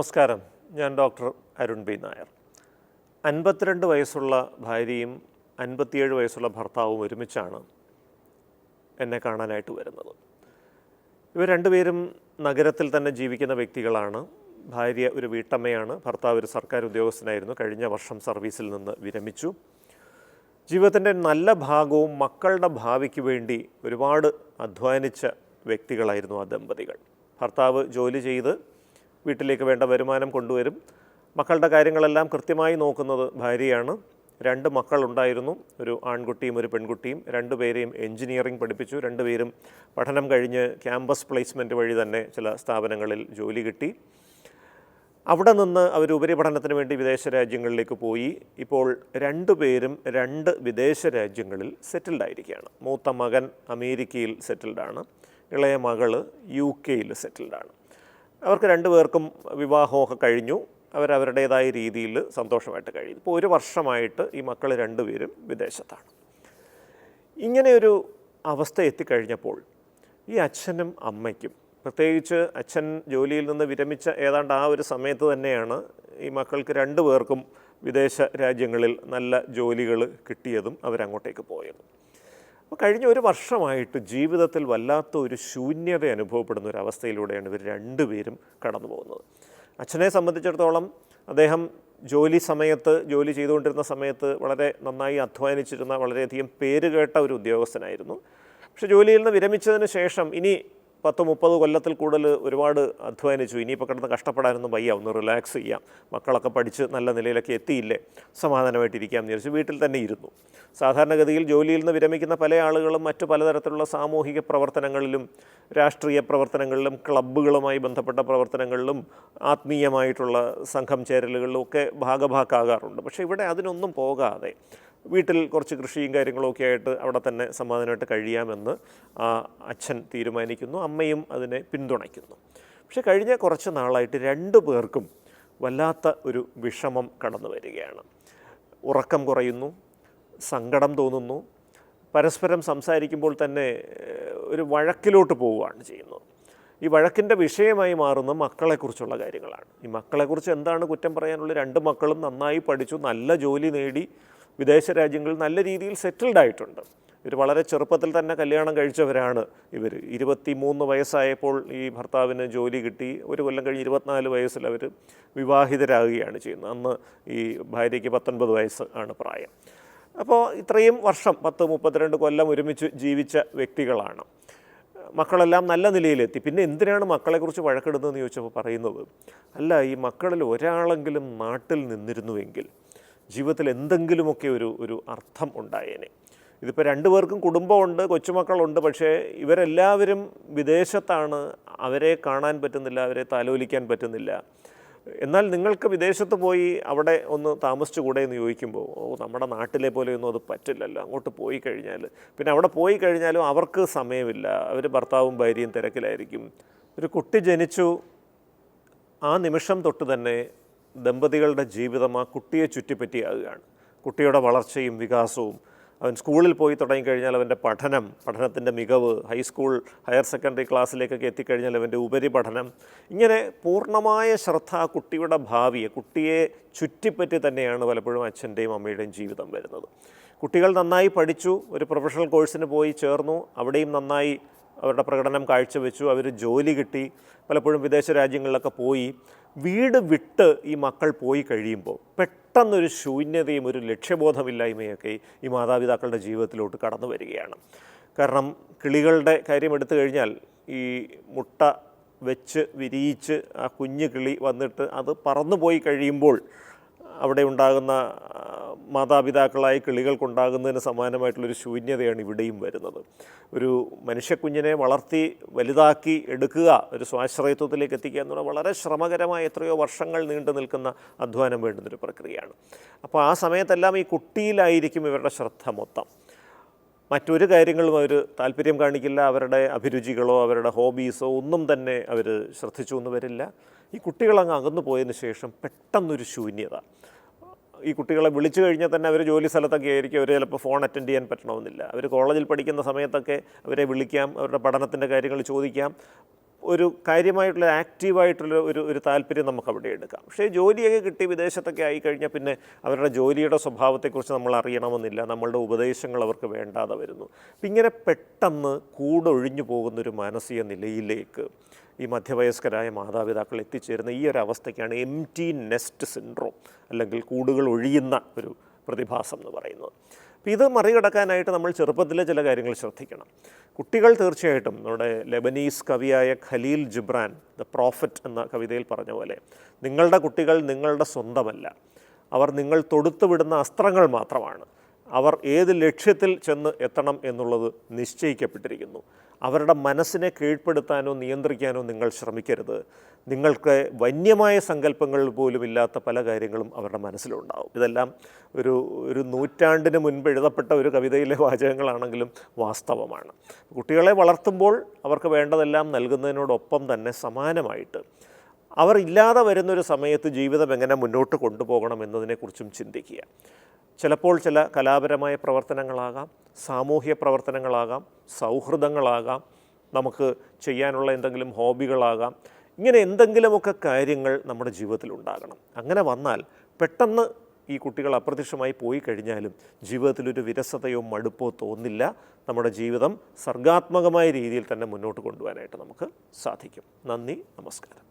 നമസ്കാരം. ഞാൻ doctor Arun B Nair. അൻപത്തിരണ്ട് വയസ്സുള്ള ഭാര്യയും അൻപത്തിയേഴ് വയസ്സുള്ള ഭർത്താവും ഒരുമിച്ചാണ് എന്നെ കാണാനായിട്ട് വരുന്നത്. ഇവർ രണ്ടുപേരും നഗരത്തിൽ തന്നെ ജീവിക്കുന്ന വ്യക്തികളാണ്. ഭാര്യ ഒരു വീട്ടമ്മയാണ്. ഭർത്താവ് ഒരു സർക്കാർ ഉദ്യോഗസ്ഥനായിരുന്നു. കഴിഞ്ഞ വർഷം സർവീസിൽ നിന്ന് വിരമിച്ചു. ജീവിതത്തിന്റെ നല്ല ഭാഗവും മക്കളുടെ ഭാവിക്ക് വേണ്ടി ഒരുപാട് അധ്വാനിച്ച വ്യക്തികളായിരുന്നു ആ ദമ്പതികൾ. ഭർത്താവ് ജോലി ചെയ്ത് വീട്ടിലേക്ക് വേണ്ട വരുമാനം കൊണ്ടുവരും. മക്കളുടെ കാര്യങ്ങളെല്ലാം കൃത്യമായി നോക്കുന്നത് ഭാര്യയാണ്. രണ്ട് മക്കളുണ്ടായിരുന്നു. ഒരു ആൺകുട്ടിയും ഒരു പെൺകുട്ടിയും. രണ്ടുപേരെയും എൻജിനീയറിംഗ് പഠിപ്പിച്ചു. രണ്ടുപേരും പഠനം കഴിഞ്ഞ് ക്യാമ്പസ് പ്ലേസ്മെന്റ് വഴി തന്നെ ചില സ്ഥാപനങ്ങളിൽ ജോലി കിട്ടി. അവിടെ നിന്ന് അവർ ഉപരിപഠനത്തിന് വേണ്ടി വിദേശ രാജ്യങ്ങളിലേക്ക് പോയി. ഇപ്പോൾ രണ്ടുപേരും രണ്ട് വിദേശ രാജ്യങ്ങളിൽ സെറ്റിൽഡ് ആയിരിക്കുകയാണ്. മൂത്ത മകൻ അമേരിക്കയിൽ സെറ്റിൽഡാണ് ഇളയ മകൾ യു കെയിൽ സെറ്റിൽഡാണ് അവർക്ക് രണ്ടുപേർക്കും വിവാഹമൊക്കെ കഴിഞ്ഞു. അവരവരുടേതായ രീതിയിൽ സന്തോഷമായിട്ട് കഴിഞ്ഞു. ഇപ്പോൾ ഒരു വർഷമായിട്ട് ഈ മക്കൾ രണ്ടുപേരും വിദേശത്താണ്. ഇങ്ങനെയൊരു അവസ്ഥ എത്തിക്കഴിഞ്ഞപ്പോൾ ഈ അച്ഛനും അമ്മയ്ക്കും പ്രത്യേകിച്ച് അച്ഛൻ ജോലിയിൽ നിന്ന് വിരമിച്ച ഏതാണ്ട് ആ ഒരു സമയത്ത് തന്നെയാണ് ഈ മക്കൾക്ക് രണ്ടു പേർക്കും വിദേശ രാജ്യങ്ങളിൽ നല്ല ജോലികൾ കിട്ടിയതും അവരങ്ങോട്ടേക്ക് പോയതും. കഴിഞ്ഞ ഒരു വർഷമായിട്ട് ജീവിതത്തിൽ വല്ലാത്ത ഒരു ശൂന്യത അനുഭവപ്പെടുന്ന ഒരു അവസ്ഥയിലൂടെയാണ് ഇവർ രണ്ടുപേരും കടന്നു പോകുന്നത്. അച്ഛനെ സംബന്ധിച്ചിടത്തോളം അദ്ദേഹം ജോലി സമയത്ത് ജോലി ചെയ്തുകൊണ്ടിരുന്ന സമയത്ത് വളരെ നന്നായി അധ്വാനിച്ചിരുന്ന വളരെയധികം പേരുകേട്ട ഒരു ഉദ്യോഗസ്ഥനായിരുന്നു. പക്ഷെ ജോലിയിൽ നിന്ന് വിരമിച്ചതിന് ശേഷം ഇനി പത്ത് മുപ്പത് കൊല്ലത്തിൽ കൂടുതൽ ഒരുപാട് അധ്വാനിച്ചു. ഇനിയിപ്പോൾ കിടന്ന് കഷ്ടപ്പെടാനൊന്നും വയ്യ. ഒന്ന് റിലാക്സ് ചെയ്യാം. മക്കളൊക്കെ പഠിച്ച് നല്ല നിലയിലൊക്കെ എത്തിയില്ലേ? സമാധാനമായിട്ടിരിക്കാം എന്ന് വിചാരിച്ചു വീട്ടിൽ തന്നെ ഇരുന്നു. സാധാരണഗതിയിൽ ജോലിയിൽ നിന്ന് വിരമിക്കുന്ന പല ആളുകളും മറ്റു പലതരത്തിലുള്ള സാമൂഹിക പ്രവർത്തനങ്ങളിലും രാഷ്ട്രീയ പ്രവർത്തനങ്ങളിലും ക്ലബ്ബുകളുമായി ബന്ധപ്പെട്ട പ്രവർത്തനങ്ങളിലും ആത്മീയമായിട്ടുള്ള സംഘം ചേരലുകളിലും ഒക്കെ ഭാഗഭാക്കാകാറുണ്ട്. പക്ഷേ ഇവിടെ അതിനൊന്നും പോകാതെ വീട്ടിൽ കുറച്ച് കൃഷിയും കാര്യങ്ങളൊക്കെ ആയിട്ട് അവിടെ തന്നെ സമാധാനമായിട്ട് കഴിയാമെന്ന് ആ അച്ഛൻ തീരുമാനിക്കുന്നു അമ്മയും അതിനെ പിന്തുണയ്ക്കുന്നു. പക്ഷെ കഴിഞ്ഞ കുറച്ച് നാളായിട്ട് രണ്ടു പേർക്കും വല്ലാത്ത ഒരു വിഷമം കടന്നു വരികയാണ്. ഉറക്കം കുറയുന്നു സങ്കടം തോന്നുന്നു പരസ്പരം സംസാരിക്കുമ്പോൾ തന്നെ ഒരു വഴക്കിലോട്ട് പോവുകയാണ് ചെയ്യുന്നത്. ഈ വഴക്കിന്റെ വിഷയമായി മാറുന്ന മക്കളെക്കുറിച്ചുള്ള കാര്യങ്ങളാണ്. ഈ മക്കളെക്കുറിച്ച് എന്താണ് കുറ്റം പറയാനുള്ള രണ്ട് മക്കളും നന്നായി പഠിച്ചു നല്ല ജോലി നേടി വിദേശ രാജ്യങ്ങളിൽ നല്ല രീതിയിൽ സെറ്റിൽഡ് ആയിട്ടുണ്ട്. ഇവർ വളരെ ചെറുപ്പത്തിൽ തന്നെ കല്യാണം കഴിച്ചവരാണ് ഇവർ ഇരുപത്തി മൂന്ന് വയസ്സായപ്പോൾ ഈ ഭർത്താവിന് ജോലി കിട്ടി. ഒരു കൊല്ലം കഴിഞ്ഞ് ഇരുപത്തിനാല് വയസ്സിൽ അവർ വിവാഹിതരാകുകയാണ് ചെയ്യുന്നത്. അന്ന് ഈ ഭാര്യയ്ക്ക് പത്തൊൻപത് വയസ്സ് ആണ് പ്രായം. അപ്പോൾ ഇത്രയും വർഷം പത്ത് മുപ്പത്തിരണ്ട് കൊല്ലം ഒരുമിച്ച് ജീവിച്ച വ്യക്തികളാണ്. മക്കളെല്ലാം നല്ല നിലയിലെത്തി. പിന്നെ എന്തിനാണ് മക്കളെക്കുറിച്ച് വഴക്കിടുന്നതെന്ന് ചോദിച്ചപ്പോൾ പറയുന്നത് അല്ല ഈ മക്കളിൽ ഒരാളെങ്കിലും നാട്ടിൽ നിന്നിരുന്നുവെങ്കിൽ ജീവിതത്തിൽ എന്തെങ്കിലുമൊക്കെ ഒരു ഒരു അർത്ഥം ഉണ്ടായേനെ. ഇതിപ്പോൾ രണ്ടുപേർക്കും കുടുംബമുണ്ട് കൊച്ചുമക്കളുണ്ട് പക്ഷേ ഇവരെല്ലാവരും വിദേശത്താണ്. അവരെ കാണാൻ പറ്റുന്നില്ല അവരെ താലോലിക്കാൻ പറ്റുന്നില്ല. എന്നാൽ നിങ്ങൾക്ക് വിദേശത്ത് പോയി അവിടെ ഒന്ന് താമസിച്ചുകൂടെ എന്ന് ചോദിക്കുമ്പോൾ ഓ നമ്മുടെ നാട്ടിലെ പോലെയൊന്നും അത് പറ്റില്ലല്ലോ അങ്ങോട്ട് പോയി കഴിഞ്ഞാൽ പിന്നെ അവിടെ പോയി കഴിഞ്ഞാലും അവർക്ക് സമയമില്ല. അവർ ഭർത്താവും ഭാര്യയും തിരക്കിലായിരിക്കും. ഒരു കുട്ടി ജനിച്ചു ആ നിമിഷം തൊട്ട് തന്നെ ദമ്പതികളുടെ ജീവിതം ആ കുട്ടിയെ ചുറ്റിപ്പറ്റിയാകുകയാണ്. കുട്ടിയുടെ വളർച്ചയും വികാസവും. അവൻ സ്കൂളിൽ പോയി തുടങ്ങിക്കഴിഞ്ഞാൽ അവന്റെ പഠനം പഠനത്തിന്റെ മികവ് ഹൈസ്കൂൾ ഹയർ സെക്കൻഡറി ക്ലാസ്സിലേക്കൊക്കെ എത്തിക്കഴിഞ്ഞാൽ അവന്റെ ഉപരിപഠനം. ഇങ്ങനെ പൂർണമായ ശ്രദ്ധ ആ കുട്ടിയുടെ ഭാവിയെ കുട്ടിയെ ചുറ്റിപ്പറ്റി തന്നെയാണ് പലപ്പോഴും അച്ഛന്റെയും അമ്മയുടെയും ജീവിതം വരുന്നത്. കുട്ടികൾ നന്നായി പഠിച്ചു ഒരു പ്രൊഫഷണൽ കോഴ്സിന് പോയി ചേർന്നു അവിടെയും നന്നായി അവരുടെ പ്രകടനം കാഴ്ചവെച്ചു അവർ ജോലി കിട്ടി പലപ്പോഴും വിദേശ രാജ്യങ്ങളിലൊക്കെ പോയി. വീട് വിട്ട് ഈ മക്കൾ പോയി കഴിയുമ്പോൾ പെട്ടെന്നൊരു ശൂന്യതയും ഒരു ലക്ഷ്യബോധമില്ലായ്മയൊക്കെ ഈ മാതാപിതാക്കളുടെ ജീവിതത്തിലോട്ട് കടന്നു വരികയാണ്. കാരണം കിളികളുടെ കാര്യം എടുത്തു കഴിഞ്ഞാൽ ഈ മുട്ട വെച്ച് വിരിയിച്ച് ആ കുഞ്ഞു കിളി വന്നിട്ട് അത് പറന്നു പോയി കഴിയുമ്പോൾ അവിടെ ഉണ്ടാകുന്ന മാതാപിതാക്കളായി കിളികൾക്കുണ്ടാകുന്നതിന് സമാനമായിട്ടുള്ളൊരു ശൂന്യതയാണ് ഇവിടെയും വരുന്നത്. ഒരു മനുഷ്യക്കുഞ്ഞിനെ വളർത്തി വലുതാക്കി എടുക്കുക ഒരു സ്വാശ്രയത്വത്തിലേക്ക് എത്തിക്കുക എന്നുള്ള വളരെ ശ്രമകരമായ എത്രയോ വർഷങ്ങൾ നീണ്ടു നിൽക്കുന്ന അധ്വാനം വേണ്ടുന്നൊരു പ്രക്രിയയാണ്. അപ്പോൾ ആ സമയത്തെല്ലാം ഈ കുട്ടിയിലായിരിക്കും ഇവരുടെ ശ്രദ്ധ മൊത്തം. മറ്റൊരു കാര്യങ്ങളും അവർ താല്പര്യം കാണിക്കില്ല അവരുടെ അഭിരുചികളോ അവരുടെ ഹോബീസോ ഒന്നും തന്നെ അവർ ശ്രദ്ധിച്ചു എന്ന് വരില്ല. ഈ കുട്ടികളങ്ങ് അകന്നു പോയതിന് ശേഷം പെട്ടെന്നൊരു ശൂന്യത. ഈ കുട്ടികളെ വിളിച്ചു കഴിഞ്ഞാൽ തന്നെ അവർ ജോലി സ്ഥലത്തൊക്കെ ആയിരിക്കും. അവർ ചിലപ്പോൾ ഫോൺ അറ്റൻഡ് ചെയ്യാൻ പറ്റണമെന്നില്ല. അവർ കോളേജിൽ പഠിക്കുന്ന സമയത്തൊക്കെ അവരെ വിളിക്കാം അവരുടെ പഠനത്തിന്റെ കാര്യങ്ങൾ ചോദിക്കാം. ഒരു കാര്യമായിട്ടുള്ള ആക്റ്റീവായിട്ടുള്ള ഒരു ഒരു താല്പര്യം നമുക്ക് അവിടെ എടുക്കാം. പക്ഷേ ജോലിയൊക്കെ കിട്ടി വിദേശത്തൊക്കെ ആയിക്കഴിഞ്ഞാൽ പിന്നെ അവരുടെ ജോലിയുടെ സ്വഭാവത്തെക്കുറിച്ച് നമ്മൾ അറിയണമെന്നില്ല. നമ്മളുടെ ഉപദേശങ്ങൾ അവർക്ക് വേണ്ടാതെ വരുന്നു. ഇങ്ങനെ പെട്ടെന്ന് കൂടൊഴിഞ്ഞു പോകുന്നൊരു മാനസിക നിലയിലേക്ക് ഈ മധ്യവയസ്കരായ മാതാപിതാക്കൾ എത്തിച്ചേരുന്ന ഈ ഒരു അവസ്ഥയ്ക്കാണ് എം ടി നെസ്റ്റ് സിൻഡ്രോം അല്ലെങ്കിൽ കൂടുകൾ ഒഴിയുന്ന ഒരു പ്രതിഭാസം എന്ന് പറയുന്നത്. അപ്പോൾ ഇത് മറികടക്കാനായിട്ട് നമ്മൾ ചെറുപ്പത്തിലെ ചില കാര്യങ്ങൾ ശ്രദ്ധിക്കണം. കുട്ടികൾ തീർച്ചയായിട്ടും നമ്മുടെ ലെബനീസ് കവിയായ ഖലീൽ ജിബ്രാൻ ദ പ്രോഫറ്റ് എന്ന കവിതയിൽ പറഞ്ഞ പോലെ നിങ്ങളുടെ കുട്ടികൾ നിങ്ങളുടെ സ്വന്തമല്ല. അവർ നിങ്ങൾ തൊടുത്തുവിടുന്ന അസ്ത്രങ്ങൾ മാത്രമാണ്. അവർ ഏത് ലക്ഷ്യത്തിൽ ചെന്ന് എത്തണം എന്നുള്ളത് നിശ്ചയിക്കപ്പെട്ടിരിക്കുന്നു. അവരുടെ മനസ്സിനെ കീഴ്പ്പെടുത്താനോ നിയന്ത്രിക്കാനോ നിങ്ങൾ ശ്രമിക്കരുത്. നിങ്ങൾക്ക് വന്യമായ സങ്കല്പങ്ങൾ പോലും ഇല്ലാത്ത പല കാര്യങ്ങളും അവരുടെ മനസ്സിലുണ്ടാവും. ഇതെല്ലാം ഒരു ഒരു നൂറ്റാണ്ടിന് മുൻപ് എഴുതപ്പെട്ട ഒരു കവിതയിലെ വാചകങ്ങളാണെങ്കിലും വാസ്തവമാണ്. കുട്ടികളെ വളർത്തുമ്പോൾ അവർക്ക് വേണ്ടതെല്ലാം നൽകുന്നതിനോടൊപ്പം തന്നെ സമാനമായിട്ട് അവർ ഇല്ലാതെ വരുന്നൊരു സമയത്ത് ജീവിതം എങ്ങനെ മുന്നോട്ട് കൊണ്ടുപോകണം എന്നതിനെക്കുറിച്ചും ചിന്തിക്കുക. ചിലപ്പോൾ ചില കലാപരമായ പ്രവർത്തനങ്ങളാകാം സാമൂഹ്യ പ്രവർത്തനങ്ങളാകാം സൗഹൃദങ്ങളാകാം നമുക്ക് ചെയ്യാനുള്ള എന്തെങ്കിലും ഹോബികളാകാം. ഇങ്ങനെ എന്തെങ്കിലുമൊക്കെ കാര്യങ്ങൾ നമ്മുടെ ജീവിതത്തിൽ ഉണ്ടാകണം. അങ്ങനെ വന്നാൽ പെട്ടെന്ന് ഈ കുട്ടികൾ അപ്രത്യക്ഷമായി പോയി കഴിഞ്ഞാലും ജീവിതത്തിൽ ഒരു വിരസതയോ മടുപ്പോ തോന്നില്ല. നമ്മുടെ ജീവിതം സർഗാത്മകമായ രീതിയിൽ തന്നെ മുന്നോട്ട് കൊണ്ടുപോകാനായിട്ട് നമുക്ക് സാധിക്കും. നന്ദി നമസ്കാരം.